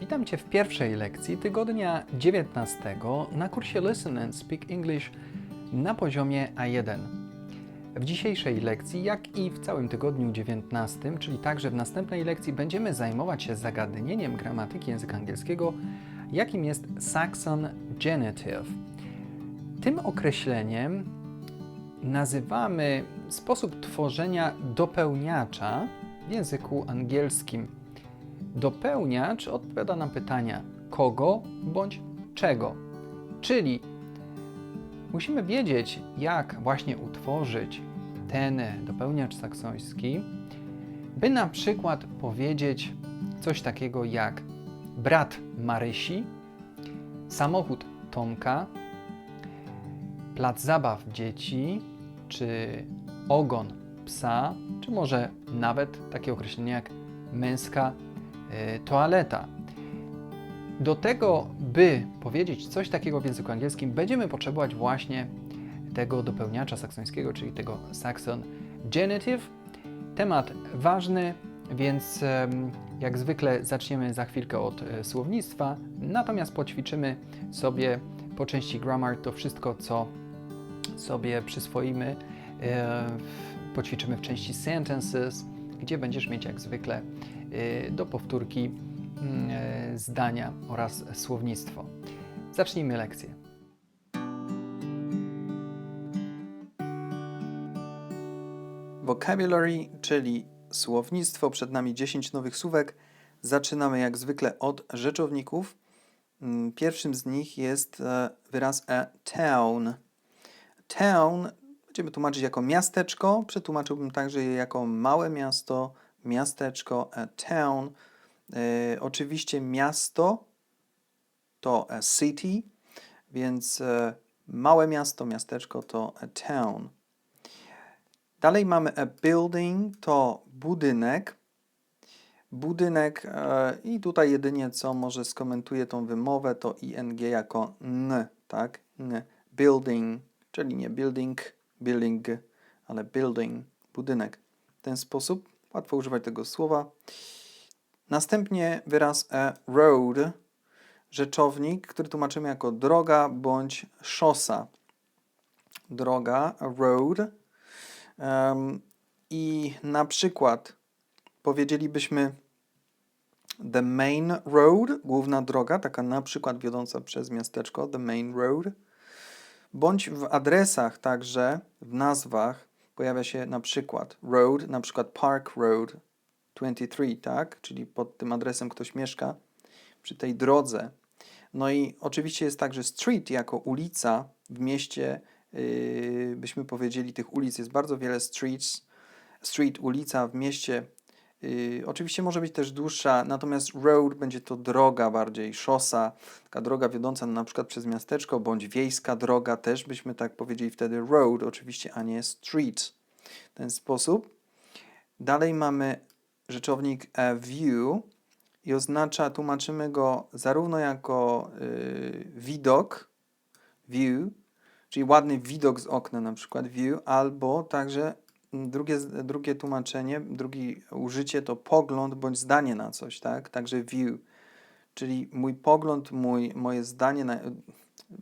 Witam Cię w pierwszej lekcji tygodnia 19 na kursie Listen and Speak English na poziomie A1. W dzisiejszej lekcji, jak i w całym tygodniu 19, czyli także w następnej lekcji, będziemy zajmować się zagadnieniem gramatyki języka angielskiego, jakim jest Saxon Genitive. Tym określeniem nazywamy sposób tworzenia dopełniacza w języku angielskim. Dopełniacz odpowiada na pytania kogo bądź czego. Czyli musimy wiedzieć, jak właśnie utworzyć ten dopełniacz saksoński, by na przykład powiedzieć coś takiego jak brat Marysi, samochód Tomka, plac zabaw dzieci, czy ogon psa, czy może nawet takie określenie jak męska toaleta. Do tego, by powiedzieć coś takiego w języku angielskim, będziemy potrzebować właśnie tego dopełniacza saksońskiego, czyli tego Saxon Genitive. Temat ważny, więc jak zwykle zaczniemy za chwilkę od e, słownictwa, natomiast poćwiczymy sobie po części grammar to wszystko, co sobie przyswoimy. e, Poćwiczymy w części sentences, gdzie będziesz mieć jak zwykle do powtórki mm, e, zdania oraz słownictwo. Zacznijmy lekcję. Vocabulary, czyli słownictwo, przed nami 10 nowych słówek. Zaczynamy jak zwykle od rzeczowników. Mm, Pierwszym z nich jest e, wyraz a town. Town będziemy tłumaczyć jako miasteczko, przetłumaczyłbym także je jako małe miasto, miasteczko, a town. E, oczywiście miasto to a city, więc e, małe miasto, miasteczko to a town. Dalej mamy a building, to budynek. Budynek e, i tutaj jedynie co może skomentuję tą wymowę to ing jako n, tak? N. Building, czyli nie building, building, ale building, budynek. W ten sposób łatwo używać tego słowa. Następnie wyraz a road, rzeczownik, który tłumaczymy jako droga bądź szosa. Droga, road. Em, I na przykład powiedzielibyśmy the main road, główna droga, taka na przykład wiodąca przez miasteczko, the main road. Bądź w adresach także, w nazwach pojawia się na przykład road, na przykład Park Road 23, tak? Czyli pod tym adresem ktoś mieszka, przy tej drodze. No i oczywiście jest także street jako ulica w mieście, yy, byśmy powiedzieli, tych ulic jest bardzo wiele streets, street, ulica w mieście. Yy, oczywiście może być też dłuższa, natomiast road będzie to droga bardziej, szosa, taka droga wiodąca na przykład przez miasteczko, bądź wiejska droga, też byśmy tak powiedzieli wtedy road, oczywiście, a nie street. W ten sposób. Dalej mamy rzeczownik a view i oznacza, tłumaczymy go zarówno jako yy, widok, view, czyli ładny widok z okna na przykład view, albo także drugie, drugie tłumaczenie, drugie użycie to pogląd bądź zdanie na coś, tak? Także view, czyli mój pogląd, mój, moje zdanie na...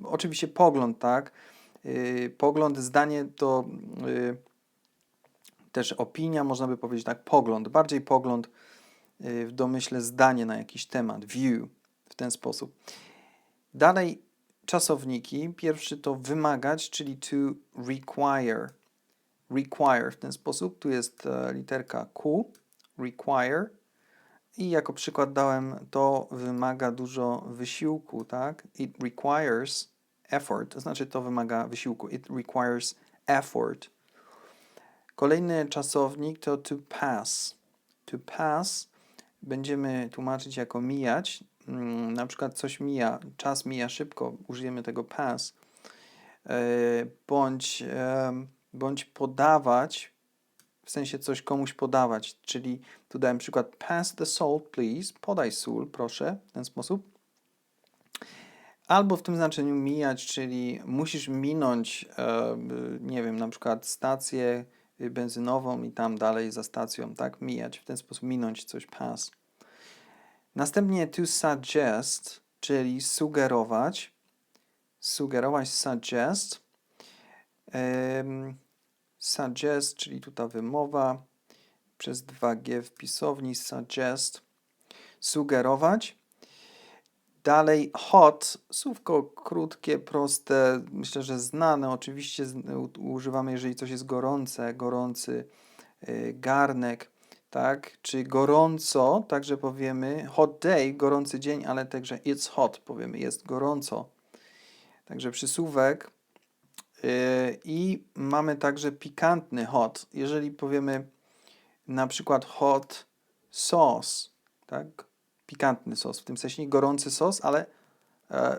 Oczywiście pogląd, tak? Yy, pogląd, zdanie to yy, też opinia, można by powiedzieć tak, pogląd, bardziej pogląd yy, w domyśle zdanie na jakiś temat, view, w ten sposób. Dalej czasowniki. Pierwszy to wymagać, czyli to require. Require w ten sposób. Tu jest e, literka Q, require. I jako przykład dałem, to wymaga dużo wysiłku, tak? It requires effort, to znaczy to wymaga wysiłku. It requires effort. Kolejny czasownik to to pass. To pass będziemy tłumaczyć jako mijać. Mm, Na przykład coś mija, czas mija szybko, użyjemy tego pass. E, Bądź, bądź podawać, w sensie coś komuś podawać, czyli tu dałem przykład pass the salt please, podaj sól proszę, w ten sposób. Albo w tym znaczeniu mijać, czyli musisz minąć, e, nie wiem, na przykład stację benzynową i tam dalej za stacją, tak, mijać, w ten sposób minąć coś pass. Następnie to suggest, czyli sugerować. Sugerować suggest. Suggest, czyli tutaj wymowa przez 2G w pisowni suggest. Sugerować. Dalej hot, słówko krótkie, proste, myślę, że znane. Oczywiście używamy, jeżeli coś jest gorące, gorący y, garnek, tak? Czy gorąco, także powiemy hot day, gorący dzień, ale także it's hot, powiemy jest gorąco. Także przysłówek. Y, I mamy także pikantny hot. Jeżeli powiemy na przykład hot sauce, tak? Pikantny sos, w tym sensie nie gorący sos, ale e,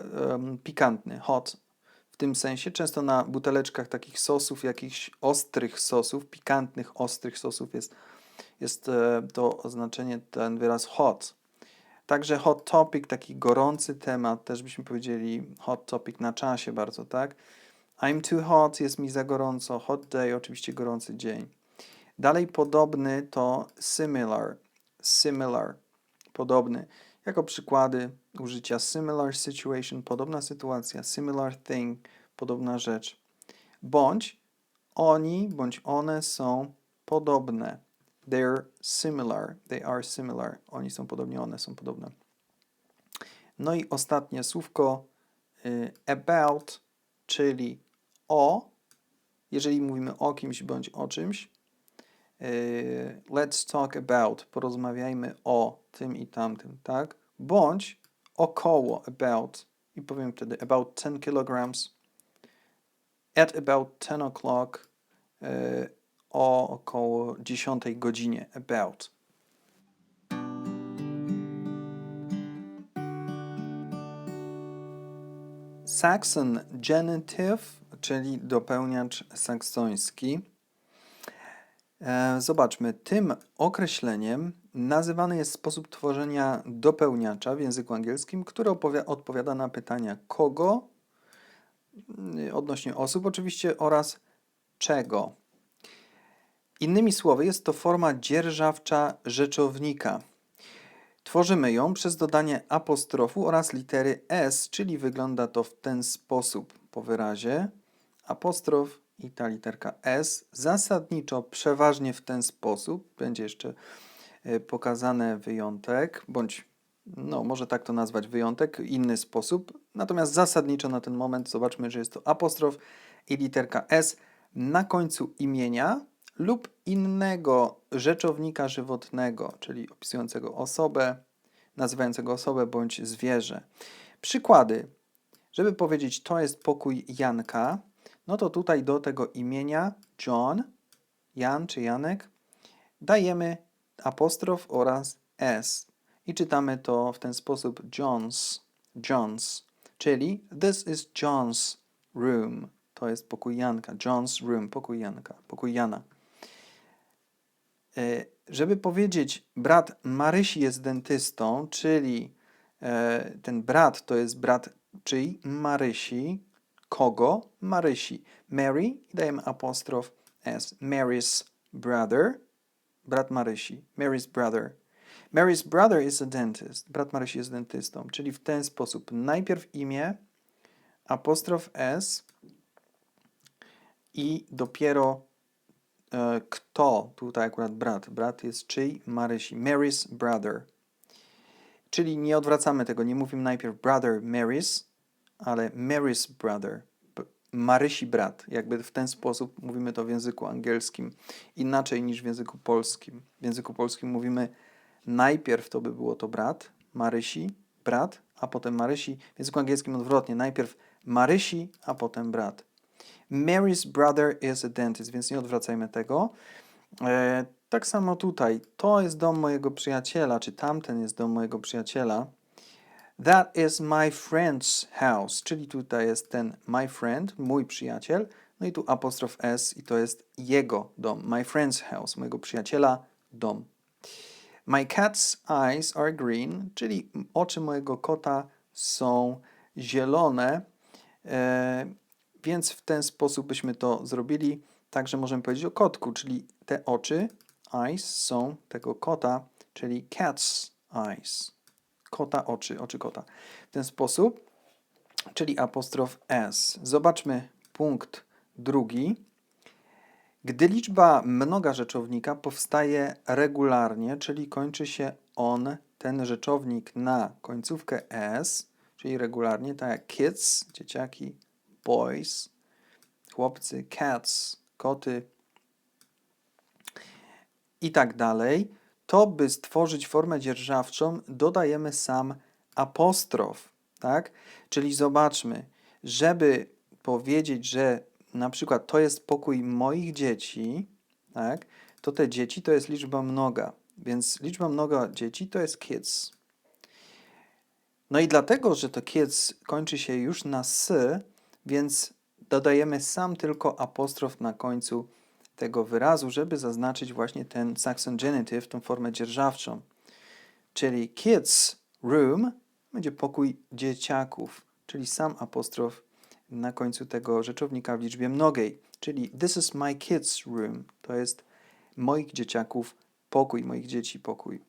pikantny, hot. W tym sensie często na buteleczkach takich sosów, jakichś ostrych sosów, pikantnych, ostrych sosów jest, jest e, to oznaczenie, ten wyraz hot. Także hot topic, taki gorący temat, też byśmy powiedzieli hot topic na czasie bardzo, tak? I'm too hot, jest mi za gorąco. Hot day, oczywiście gorący dzień. Dalej podobny to similar. Similar. Podobny. Jako przykłady użycia similar situation, podobna sytuacja, similar thing, podobna rzecz. Bądź oni, bądź one są podobne. They're similar. They are similar. Oni są podobni, one są podobne. No i ostatnie słówko y, about, czyli o. Jeżeli mówimy o kimś bądź o czymś, y, let's talk about, porozmawiajmy o tym i tamtym, tak? Bądź około about i powiem wtedy about 10 kilograms at about 10 o'clock y, o około 10 godzinie about. Saxon genitive, czyli dopełniacz saksoński. E, Zobaczmy, tym określeniem nazywany jest sposób tworzenia dopełniacza w języku angielskim, który odpowiada na pytania kogo, y, odnośnie osób oczywiście, oraz czego. Innymi słowy, jest to forma dzierżawcza rzeczownika. Tworzymy ją przez dodanie apostrofu oraz litery S, czyli wygląda to w ten sposób po wyrazie. Apostrof i ta literka S zasadniczo przeważnie w ten sposób. Będzie jeszcze e, pokazane wyjątek, bądź no, może tak to nazwać wyjątek, inny sposób. Natomiast zasadniczo na ten moment zobaczmy, że jest to apostrof i literka S na końcu imienia lub innego rzeczownika żywotnego, czyli opisującego osobę, nazywającego osobę bądź zwierzę. Przykłady. Żeby powiedzieć, to jest pokój Janka, no to tutaj do tego imienia John, Jan czy Janek, dajemy apostrof oraz s i czytamy to w ten sposób John's, John's, czyli this is John's room. To jest pokój Janka, John's room, pokój Janka, pokój Jana. E, Żeby powiedzieć, brat Marysi jest dentystą, czyli e, ten brat to jest brat czyj? Marysi. Kogo? Marysi. Mary dajemy apostrof s. Mary's brother. Brat Marysi. Mary's brother. Mary's brother is a dentist. Brat Marysi jest dentystą. Czyli w ten sposób najpierw imię, apostrof s i dopiero e, kto, tutaj akurat brat. Brat jest czyj? Marysi. Mary's brother. Czyli nie odwracamy tego, nie mówimy najpierw brother Mary's, ale Mary's brother. Marysi brat. Jakby w ten sposób mówimy to w języku angielskim. Inaczej niż w języku polskim. W języku polskim mówimy najpierw to by było to brat, Marysi, brat, a potem Marysi. W języku angielskim odwrotnie. Najpierw Marysi, a potem brat. Mary's brother is a dentist, więc nie odwracajmy tego. E, tak samo tutaj. To jest dom mojego przyjaciela, czy tamten jest dom mojego przyjaciela. That is my friend's house, czyli tutaj jest ten my friend, mój przyjaciel. No i tu apostrof s i to jest jego dom. My friend's house, mojego przyjaciela, dom. My cat's eyes are green, czyli oczy mojego kota są zielone. E, więc w ten sposób byśmy to zrobili. Także możemy powiedzieć o kotku, czyli te oczy, eyes, są tego kota, czyli cat's eyes. Kota oczy, oczy kota. W ten sposób, czyli apostrof s. Zobaczmy punkt drugi. Gdy liczba mnoga rzeczownika powstaje regularnie, czyli kończy się on, ten rzeczownik na końcówkę s, czyli regularnie, tak jak kids, dzieciaki, boys, chłopcy, cats, koty i tak dalej, to by stworzyć formę dzierżawczą, dodajemy sam apostrof, tak? Czyli zobaczmy, żeby powiedzieć, że na przykład to jest pokój moich dzieci, tak? To te dzieci to jest liczba mnoga, więc liczba mnoga dzieci to jest kids. No i dlatego, że to kids kończy się już na s, więc dodajemy sam tylko apostrof na końcu tego wyrazu, żeby zaznaczyć właśnie ten Saxon genitive, tą formę dzierżawczą. Czyli kids room będzie pokój dzieciaków, czyli sam apostrof na końcu tego rzeczownika w liczbie mnogiej. Czyli this is my kids room. To jest moich dzieciaków pokój, moich dzieci pokój.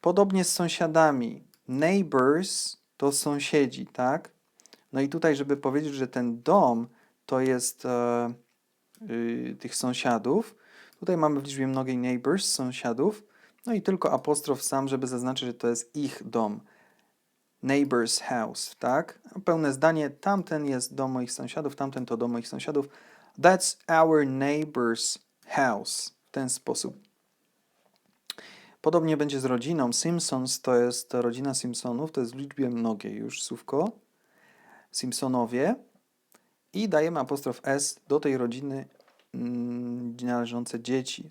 Podobnie z sąsiadami. Neighbors to sąsiedzi, tak? No i tutaj, żeby powiedzieć, że ten dom to jest e, y, tych sąsiadów, tutaj mamy w liczbie mnogiej neighbors, sąsiadów, no i tylko apostrof sam, żeby zaznaczyć, że to jest ich dom. Neighbor's house, tak? Pełne zdanie, tamten jest dom moich sąsiadów, tamten to dom moich sąsiadów. That's our neighbor's house. W ten sposób. Podobnie będzie z rodziną. Simpsons to jest rodzina Simpsonów, to jest w liczbie mnogiej już słówko. Simpsonowie. I dajemy apostrof S do tej rodziny mm, należące dzieci.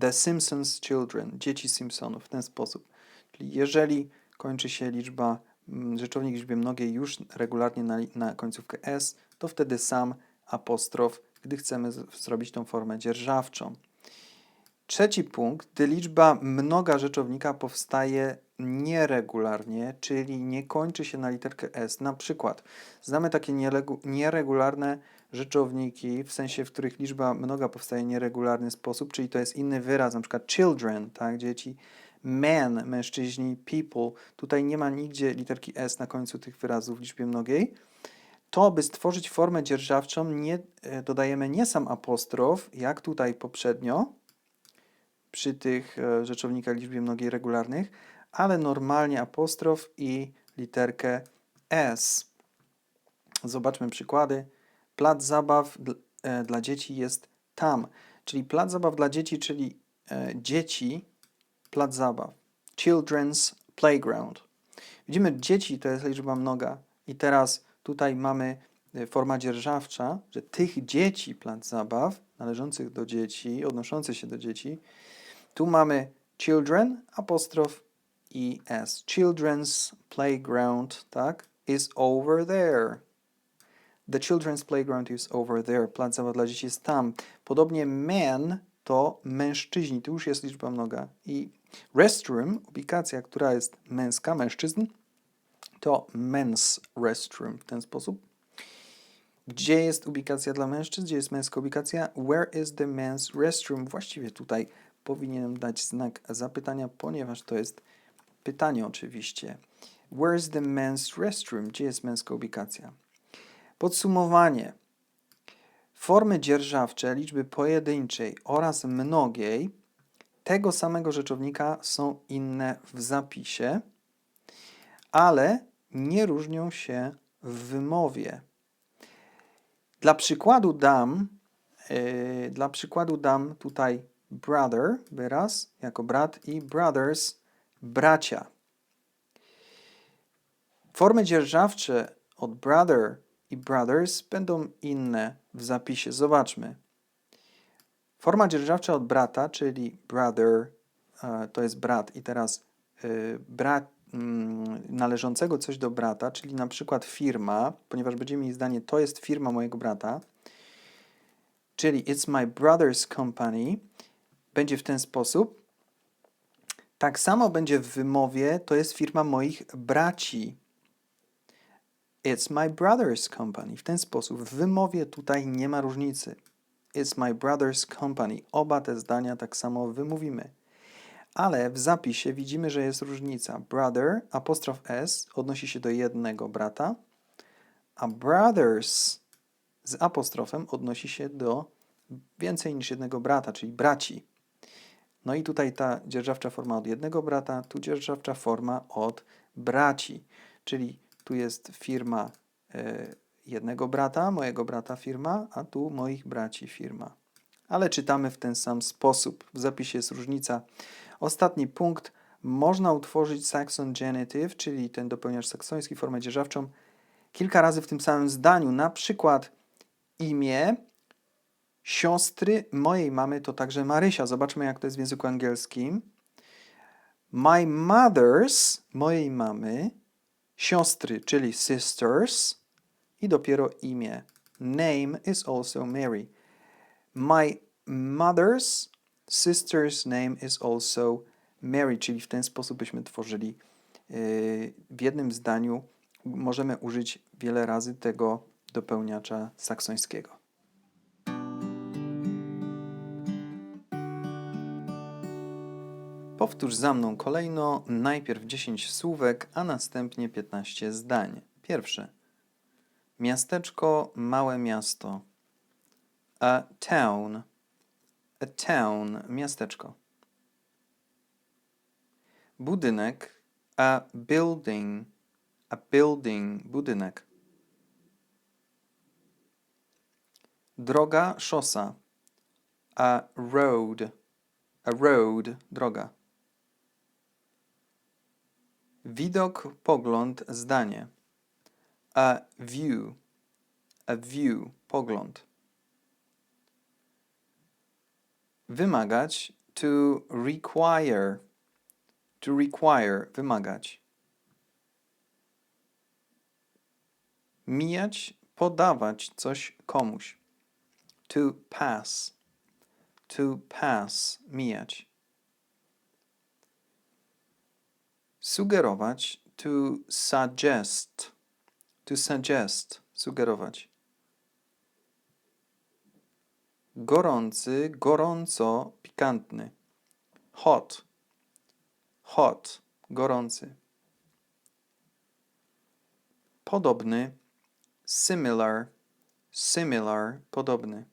The Simpsons Children, dzieci Simpsonów, w ten sposób. Czyli jeżeli kończy się liczba, mm, rzeczownik liczbie mnogiej już regularnie na, na końcówkę S, to wtedy sam apostrof, gdy chcemy zrobić tą formę dzierżawczą. Trzeci punkt, gdy liczba mnoga rzeczownika powstaje nieregularnie, czyli nie kończy się na literkę S. Na przykład znamy takie nieregularne rzeczowniki, w sensie, w których liczba mnoga powstaje w nieregularny sposób, czyli to jest inny wyraz, na przykład children, tak, dzieci, men, mężczyźni, people. Tutaj nie ma nigdzie literki S na końcu tych wyrazów w liczbie mnogiej. To, by stworzyć formę dzierżawczą, nie, e, dodajemy nie sam apostrof, jak tutaj poprzednio, przy tych e, rzeczownikach liczbie mnogiej regularnych, ale normalnie apostrof i literkę S. Zobaczmy przykłady. Plac zabaw e, dla dzieci jest tam, czyli plac zabaw dla dzieci, czyli e, dzieci, plac zabaw. Children's playground. Widzimy, dzieci to jest liczba mnoga i teraz tutaj mamy forma dzierżawcza, że tych dzieci plac zabaw, należących do dzieci, odnoszących się do dzieci, tu mamy children, apostrof s. Children's playground, tak, is over there. The children's playground is over there. Plac zabaw dla dzieci jest tam. Podobnie men to mężczyźni. Tu już jest liczba mnoga. I restroom, ubikacja, która jest męska, mężczyzn, to men's restroom w ten sposób. Gdzie jest ubikacja dla mężczyzn? Gdzie jest męska ubikacja? Where is the men's restroom? Właściwie tutaj powinienem dać znak zapytania, ponieważ to jest pytanie oczywiście. Where's the men's restroom? Gdzie jest męska ubikacja? Podsumowanie. Formy dzierżawcze liczby pojedynczej oraz mnogiej tego samego rzeczownika są inne w zapisie, ale nie różnią się w wymowie. Dla przykładu dam, yy, dla przykładu dam tutaj brother, wyraz jako brat i brothers, bracia. Formy dzierżawcze od brother i brothers będą inne w zapisie. Zobaczmy. Forma dzierżawcza od brata, czyli brother, e, to jest brat i teraz e, brat mm, należącego coś do brata, czyli na przykład firma, ponieważ będziemy mieli zdanie to jest firma mojego brata, czyli it's my brother's company, będzie w ten sposób. Tak samo będzie w wymowie, to jest firma moich braci. It's my brother's company. W ten sposób w wymowie tutaj nie ma różnicy. It's my brother's company. Oba te zdania tak samo wymówimy. ale w zapisie widzimy, że jest różnica. Brother, apostrof s, odnosi się do jednego brata, a brothers z apostrofem odnosi się do więcej niż jednego brata, czyli braci. No i tutaj ta dzierżawcza forma od jednego brata, tu dzierżawcza forma od braci, czyli tu jest firma y, jednego brata, mojego brata firma, a tu moich braci firma. Ale czytamy w ten sam sposób. W zapisie jest różnica. Ostatni punkt. Można utworzyć Saxon genitive, czyli ten dopełniacz saksoński, formę dzierżawczą, kilka razy w tym samym zdaniu. Na przykład imię siostry mojej mamy to także Marysia. Zobaczmy, jak to jest w języku angielskim. My mother's, mojej mamy, siostry, czyli sisters i dopiero imię. Name is also Mary. My mother's sister's name is also Mary, czyli w ten sposób byśmy tworzyli yy, w jednym zdaniu. Możemy użyć wiele razy tego dopełniacza saksońskiego. Powtórz za mną kolejno najpierw 10 słówek, a następnie 15 zdań. Pierwsze. Miasteczko, małe miasto. A town. A town, miasteczko. Budynek. A building. A building, budynek. Droga, szosa. A road. A road, droga. Widok, pogląd, zdanie. A view. A view, pogląd. Wymagać, to require. To require, wymagać. Mijać, podawać coś komuś. To pass. To pass, mijać. Sugerować, to suggest. To suggest, sugerować. Gorący, gorąco, pikantny. Hot. Hot, gorący. Podobny. Similar. Similar, podobny.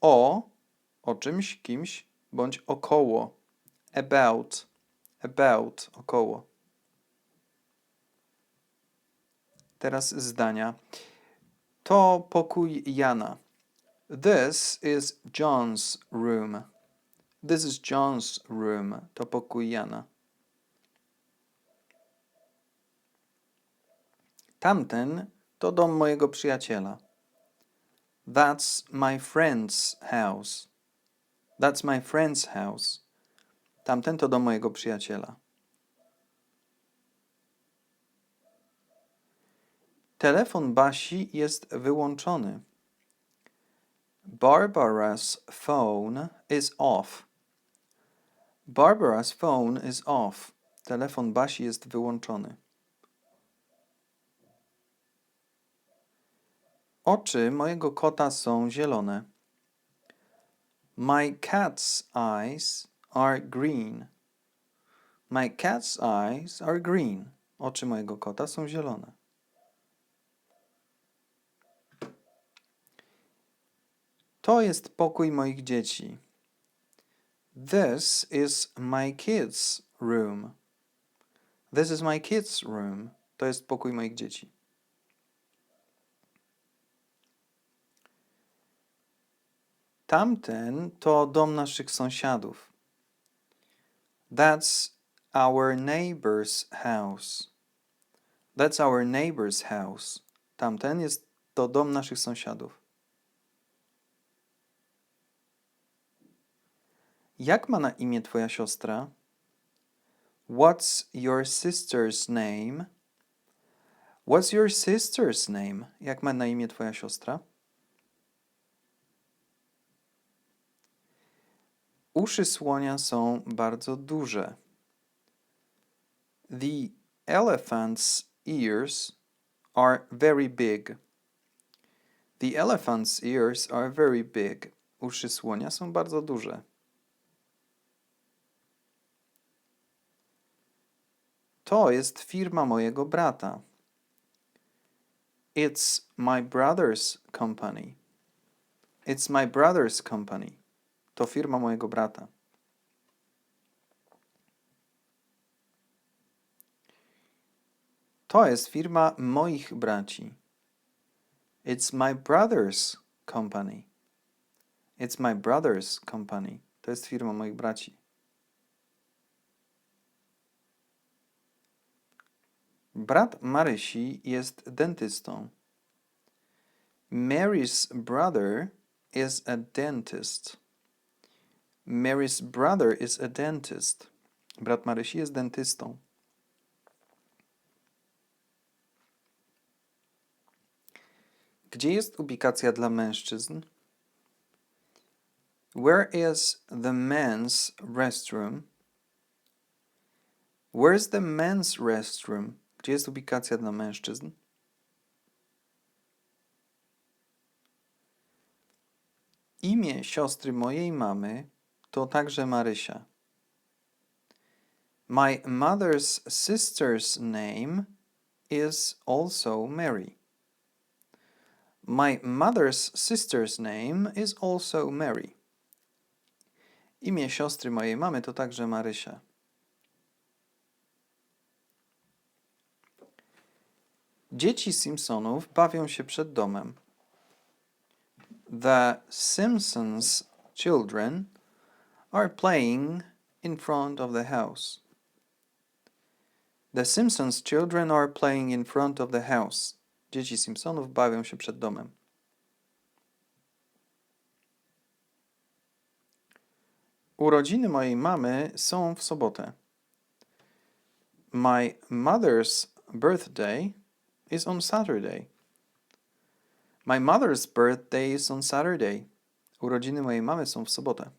O, o czymś, kimś, bądź około. About. About, około. Teraz zdania. To pokój Jana. This is John's room. This is John's room. To pokój Jana. Tamten to dom mojego przyjaciela. That's my friend's house. That's my friend's house. Tamten to dom mojego przyjaciela. Telefon Basi jest wyłączony. Barbara's phone is off. Barbara's phone is off. Telefon Basi jest wyłączony. Oczy mojego kota są zielone. My cat's eyes are green. My cat's eyes are green. Oczy mojego kota są zielone. To jest pokój moich dzieci. This is my kids' room. This is my kids' room. To jest pokój moich dzieci. Tamten to dom naszych sąsiadów. That's our neighbor's house. That's our neighbor's house. Tamten jest to dom naszych sąsiadów. Jak ma na imię twoja siostra? What's your sister's name? What's your sister's name? Jak ma na imię twoja siostra? Uszy słonia są bardzo duże. The elephant's ears are very big. The elephant's ears are very big. Uszy słonia są bardzo duże. To jest firma mojego brata. It's my brother's company. It's my brother's company. To firma mojego brata. To jest firma moich braci. It's my brother's company. It's my brother's company. To jest firma moich braci. Brat Marysi jest dentystą. Mary's brother is a dentist. Mary's brother is a dentist. Brat Marysi jest dentystą. Gdzie jest ubikacja dla mężczyzn? Where is the men's restroom? Where's the men's restroom? Gdzie jest ubikacja dla mężczyzn? Imię siostry mojej mamy to także Marysia. My mother's sister's name is also Mary. My mother's sister's name is also Mary. Imię siostry mojej mamy to także Marysia. Dzieci Simpsonów bawią się przed domem. The Simpsons children are playing in front of the house. The Simpsons children are playing in front of the house. Dzieci Simpsonów bawią się przed domem. Urodziny mojej mamy są w sobotę. My mother's birthday is on Saturday. My mother's birthday is on Saturday. Urodziny mojej mamy są w sobotę.